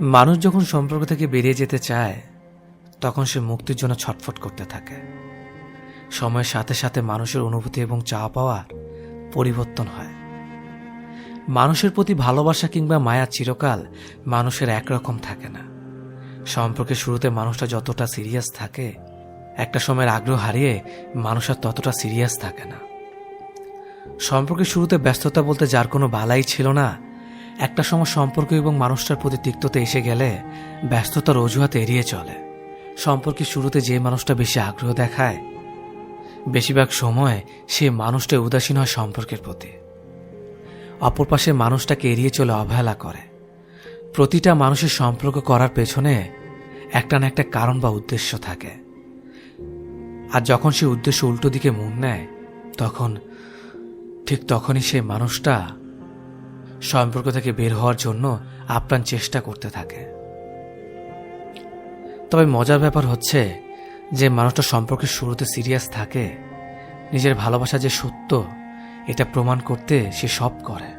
মানুষ যখন সম্পর্ক থেকে বেরিয়ে যেতে চায়, তখন সে মুক্তির জন্য ছটফট করতে থাকে। সময়ের সাথে সাথে মানুষের অনুভূতি এবং চা পাওয়ার পরিবর্তন হয়। মানুষের প্রতি ভালোবাসা কিংবা মায়া চিরকাল মানুষের একরকম থাকে না। সম্পর্কের শুরুতে মানুষটা যতটা সিরিয়াস থাকে, একটা সময়ের আগ্রহ হারিয়ে মানুষ আর ততটা সিরিয়াস থাকে না। সম্পর্কের শুরুতে ব্যস্ততা বলতে যার কোনো বালাই ছিল না একটা সময় সম্পর্ক এবং মানুষটার প্রতি তিক্ততা এসে গেলে ব্যস্ততার অজুহাত এড়িয়ে চলে। সম্পর্কের শুরুতে যে মানুষটা বেশি আগ্রহ দেখায়, বেশিরভাগ সময় সে মানুষটা উদাসীন হয় সম্পর্কের প্রতি। অপর পাশে মানুষটাকে এড়িয়ে চলে অবহেলা করে। প্রতিটা মানুষের সম্পর্ক করার পেছনে একটা না একটা কারণ বা উদ্দেশ্য থাকে। আর যখন সে উদ্দেশ্য উল্টো দিকে মন নেয়, তখন ঠিক তখনই সেই মানুষটা সম্পর্ক থেকে বের হওয়ার জন্য আপ্রাণ চেষ্টা করতে থাকে। তবে মজার ব্যাপার হচ্ছে যে মানুষটা সম্পর্কে শুরুতে সিরিয়াস থাকে, নিজের ভালোবাসা যে সত্য, এটা প্রমাণ করতে সে সব করে।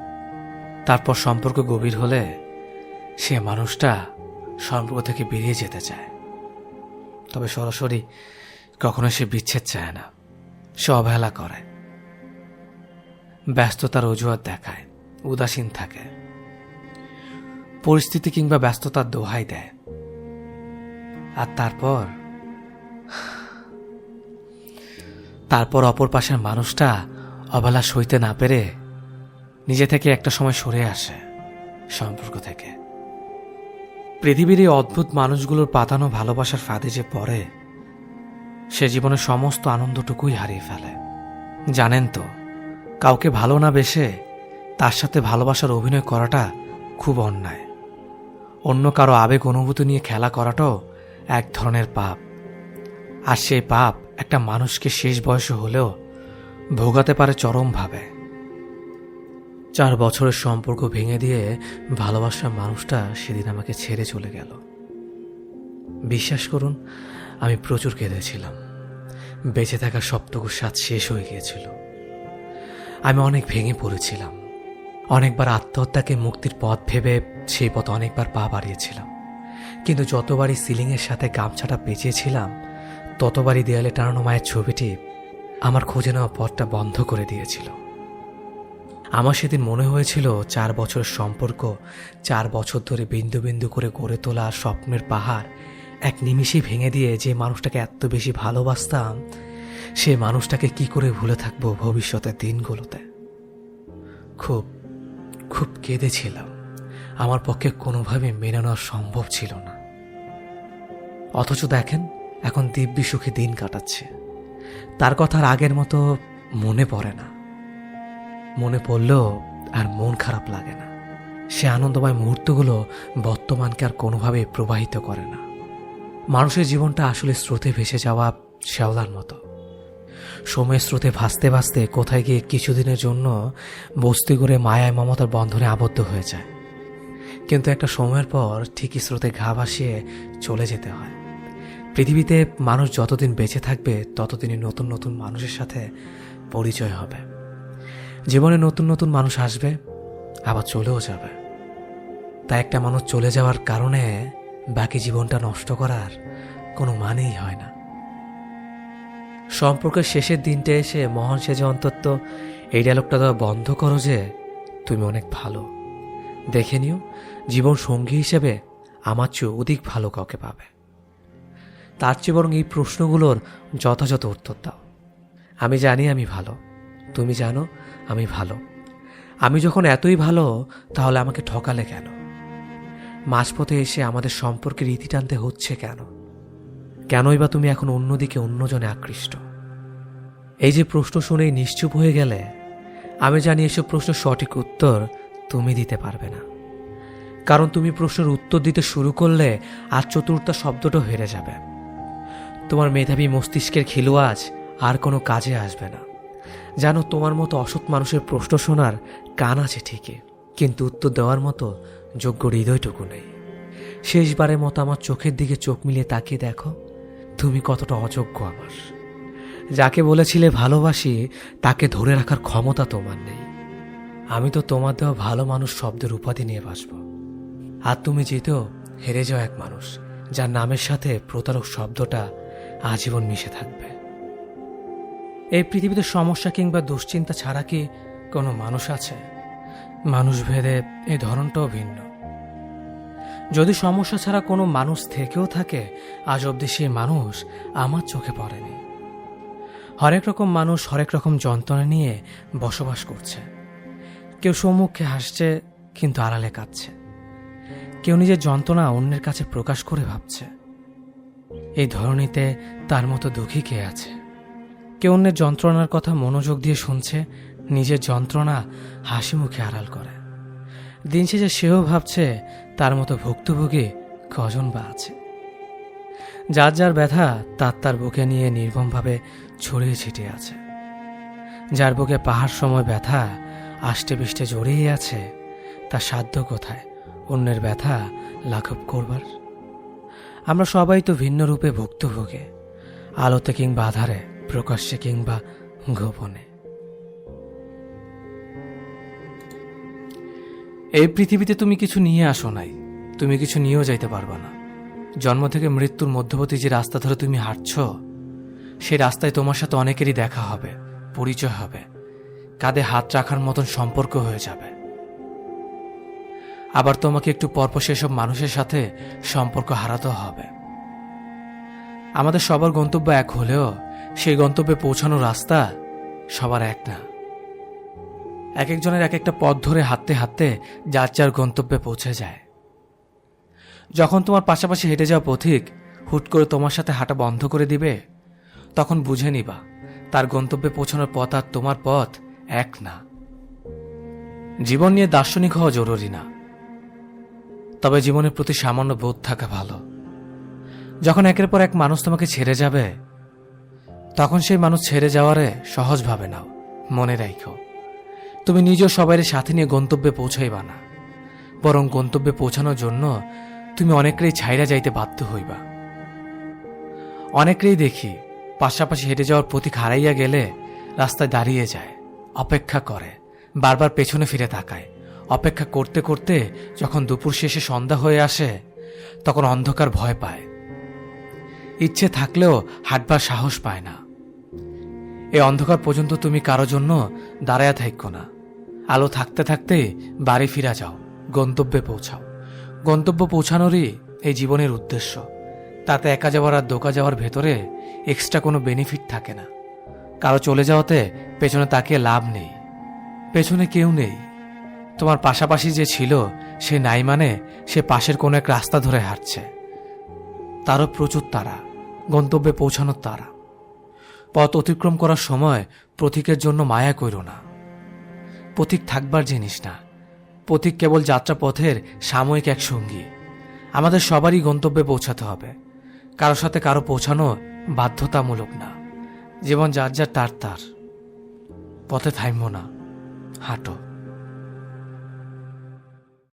তারপর সম্পর্ক গভীর হলে সে মানুষটা সম্পর্ক থেকে বেরিয়ে যেতে চায়। তবে সরাসরি কখনো সে বিচ্ছেদ চায় না, সে অবহেলা করে। ব্যস্ততার অজুহাত দেখায়। উদাসীন থাকে। পরিস্থিতি কিংবা ব্যস্ততার দোহাই দেয়। আর তারপর? তারপর অপর পাশের মানুষটা অবহেলা সইতে না পেরে নিজে থেকে একটা সময় সরে আসে সম্পর্ক থেকে। পৃথিবীর এই অদ্ভুত মানুষগুলোর পাতানো ভালোবাসার ফাঁদে যে পড়ে, সে জীবনের সমস্ত আনন্দটুকুই হারিয়ে ফেলে। জানেন তো, কাউকে ভালো না বেসে তার সাথে ভালোবাসার অভিনয় করাটা খুব অন্যায়। অন্য কারও আবেগ অনুভূতি নিয়ে খেলা করাটাও এক ধরনের পাপ। আর সেই পাপ একটা মানুষকে শেষ বয়সে হলেও ভোগাতে পারে চরমভাবে। চার বছরের সম্পর্ক ভেঙে দিয়ে ভালোবাসার মানুষটা সেদিন আমাকে ছেড়ে চলে গেল। বিশ্বাস করুন, আমি প্রচুর কেঁদেছিলাম। বেঁচে থাকা সবটুকু স্বাদ শেষ হয়ে গিয়েছিল। আমি অনেক ভেঙে পড়েছিলাম। অনেকবার আত্মহত্যাকে মুক্তির পথ ভেবে সেই পথ অনেকবার পা বাড়িয়েছিলাম। কিন্তু যতবারই সিলিংয়ের সাথে গামছাটা পেঁচিয়েছিলাম, ততবারই দেয়ালে টানানো মায়ের ছবিটি আমার খুঁজে নেওয়া পথটা বন্ধ করে দিয়েছিল। আমার সেদিন মনে হয়েছিল চার বছরের সম্পর্ক, চার বছর ধরে বিন্দু বিন্দু করে গড়ে তোলা স্বপ্নের পাহাড় এক নিমিষেই ভেঙে দিয়ে যে মানুষটাকে এত বেশি ভালোবাসতাম, সে মানুষটাকে কি করে ভুলে থাকব ভবিষ্যতের দিনগুলোতে? খুব খুব কেঁদেছিলাম। আমার পক্ষে কোনোভাবে মেনে নেওয়া সম্ভব ছিল না। অথচ দেখেন, এখন দিব্যি সুখে দিন কাটাচ্ছে। তার কথা আর আগের মতো মনে পড়ে না। মনে পড়লেও আর মন খারাপ লাগে না। সে আনন্দময় মুহূর্তগুলো বর্তমানকে আর কোনোভাবে প্রবাহিত করে না। মানুষের জীবনটা আসলে স্রোতে ভেসে যাওয়া শ্যাওলার মতো। সময়ের স্রোতে ভাসতে ভাসতে কোথায় গিয়ে কিছুদিনের জন্য বস্তি করে মায়ায় মমতার বন্ধনে আবদ্ধ হয়ে যায়। কিন্তু একটা সময়ের পর ঠিকই স্রোতে ঘা ভাসিয়ে চলে যেতে হয়। পৃথিবীতে মানুষ যতদিন বেঁচে থাকবে, ততদিনই নতুন নতুন মানুষের সাথে পরিচয় হবে। জীবনে নতুন নতুন মানুষ আসবে, আবার চলেও যাবে। তাই একটা মানুষ চলে যাওয়ার কারণে বাকি জীবনটা নষ্ট করার কোনো মানেই হয় না। সম্পর্কের শেষের দিনটা এসে মহান সেজে অন্তত, এই ডায়লগটা দেওয়া বন্ধ করো যে, তুমি অনেক ভালো। দেখে নিও, জীবন সঙ্গী হিসেবে আমার চেয়ে অধিক ভালো কাউকে পাবে। তার চেয়ে বরং এই প্রশ্নগুলোর যথাযথ উত্তর দাও। আমি জানি আমি ভালো। তুমি জানো আমি ভালো। আমি যখন এতই ভালো, তাহলে আমাকে ঠকালে কেন? মাঝপথে এসে আমাদের সম্পর্কের ইতি টানতে হচ্ছে কেন? কেনই বা তুমি এখন অন্যদিকে অন্যজনে আকৃষ্ট? এই যে প্রশ্ন শুনেই নিশ্চুপ হয়ে গেলে, আমি জানি এসব প্রশ্ন সঠিক উত্তর তুমি দিতে পারবে না। কারণ তুমি প্রশ্নের উত্তর দিতে শুরু করলে আর চতুর্থ শব্দটা হেরে যাবে। তোমার মেধাবী মস্তিষ্কের খেলোয়াজ আর কোনো কাজে আসবে না। জানো, তোমার মতো অসৎ মানুষের প্রশ্ন শোনার কান আছে ঠিকই, কিন্তু উত্তর দেওয়ার মতো যোগ্য হৃদয়টুকু নেই। শেষবারের মতো আমার চোখের দিকে চোখ মিলিয়ে তাকিয়ে দেখো তুমি কতটা অযোগ্য আমার। যাকে বলেছিলে ভালোবাসি, তাকে ধরে রাখার ক্ষমতা তোমার নেই। আমি তো তোমার দেওয়া ভালো মানুষ শব্দের উপাধি নিয়ে বাসব আর তুমি যেতেও হেরে যাও এক মানুষ, যার নামের সাথে প্রতারক শব্দটা আজীবন মিশে থাকবে। এই পৃথিবীতে সমস্যা কিংবা দুশ্চিন্তা ছাড়া কি কোনো মানুষ আছে? মানুষ ভেদে এই ধরনটাও ভিন্ন। যদি সমস্যা ছাড়া কোনো মানুষ থেকেও থাকে আজ অবধি সেই মানুষ আমার চোখে পড়েনি। হরেক রকম মানুষ হরেক রকম যন্ত্রণা নিয়ে বসবাস করছে। কেউ সম্মুখে হাসছে, কিন্তু আড়ালে কাঁদছে। কেউ নিজের যন্ত্রণা অন্যের কাছে প্রকাশ করে ভাবছে। এই ধরনীতে তার মতো দুঃখী কে আছে? কেউ অন্যের যন্ত্রণার কথা মনোযোগ দিয়ে শুনছে, নিজের যন্ত্রণা হাসি মুখে আড়াল করে। দিন শেষে সেও ভাবছে, তার মতো ভুক্তভোগী কজন বা আছে? যার যার ব্যথা তার তার বুকে নিয়ে নির্মমভাবে ছড়িয়ে ছিটিয়ে আছে। যার বুকে পাহাড় সময় ব্যথা আষ্টে পিষ্টে জড়িয়ে আছে, তার সাধ্য কোথায়? অন্যের ব্যথা লাঘব করবার? আমরা সবাই তো ভিন্ন রূপে ভুক্তভোগে, আলোতে কিংবা আধারে, প্রকাশ্যে কিংবা গোপনে। এই পৃথিবীতে তুমি কিছু নিয়ে আসো নাই, তুমি কিছু নিয়েও যাইতে পারবা না। জন্ম থেকে মৃত্যুর মধ্যবর্তী যে রাস্তা ধরে তুমি হাঁটছ, সেই রাস্তায় তোমার সাথে অনেকেরই দেখা হবে, পরিচয় হবে। কাঁধে হাত রাখার মতন সম্পর্ক হয়ে যাবে। আবার তোমাকে একটু পরপর সেসব মানুষের সাথে সম্পর্ক হারাতে হবে। আমাদের সবার গন্তব্য এক হলেও সেই গন্তব্যে পৌঁছানোর রাস্তা সবার এক না। এক একজনের এক একটা পথ ধরে হাঁটতে হাঁটতে যার যার গন্তব্যে পৌঁছে যায়। যখন তোমার পাশাপাশি হেঁটে যাওয়া পথিক হুট করে তোমার সাথে হাঁটা বন্ধ করে দিবে, তখন বুঝে নিবা, তার গন্তব্যে পৌঁছানোর পথ আর তোমার পথ এক না। জীবন নিয়ে দার্শনিক হওয়া জরুরি না। তবে জীবনের প্রতি সামান্য বোধ থাকা ভালো। যখন একের পর এক মানুষ তোমাকে ছেড়ে যাবে, তখন সেই মানুষ ছেড়ে যাওয়ারে সহজভাবে নাও, মনে রাখো তুমি নিজেও সবাইয়ের সাথে নিয়ে গন্তব্যে পৌঁছাইবা না, বরং গন্তব্যে পৌঁছানোর জন্য তুমি অনেকেরই ছাইরা যাইতে বাধ্য হইবা। অনেকেরই দেখি পাশাপাশি হেঁটে যাওয়ার প্রতীক হারাইয়া গেলে রাস্তায় দাঁড়িয়ে যায়, অপেক্ষা করে, বারবার পেছনে ফিরে তাকায়। অপেক্ষা করতে করতে যখন দুপুর শেষে সন্ধ্যা হয়ে আসে, তখন অন্ধকার ভয় পায়। ইচ্ছে থাকলেও হাঁটবার সাহস পায় না। এই অন্ধকার পর্যন্ত তুমি কারও জন্য দাঁড়ায়া থাকো না। আলো থাকতে থাকতে বাড়ি ফিরা যাও, গন্তব্যে পৌঁছাও। গন্তব্য পৌঁছানোরই এই জীবনের উদ্দেশ্য। তাতে একা যাওয়ার আর দোকা যাওয়ার ভেতরে এক্সট্রা কোনো বেনিফিট থাকে না। কারও চলে যাওয়াতে পেছনে তাকিয়ে লাভ নেই। পেছনে কেউ নেই। তোমার পাশাপাশি যে ছিল, সে নাই মানে সে পাশের কোনো এক রাস্তা ধরে হাঁটছে। তারও প্রচুর তারা, গন্তব্যে পৌঁছানোর তারা। পথ অতিক্রম করার সময় প্রতীকের জন্য মায়া কইর না। প্রতীক থাকবার জিনিস না। প্রতীক কেবল যাত্রাপথের সাময়িক এক সঙ্গী। আমাদের সবারই গন্তব্যে পৌঁছাতে হবে। কারও সাথে কারও পৌঁছানো বাধ্যতামূলক না। জীবন যার যার তার তার। পথে থাইমো না। হাঁটো।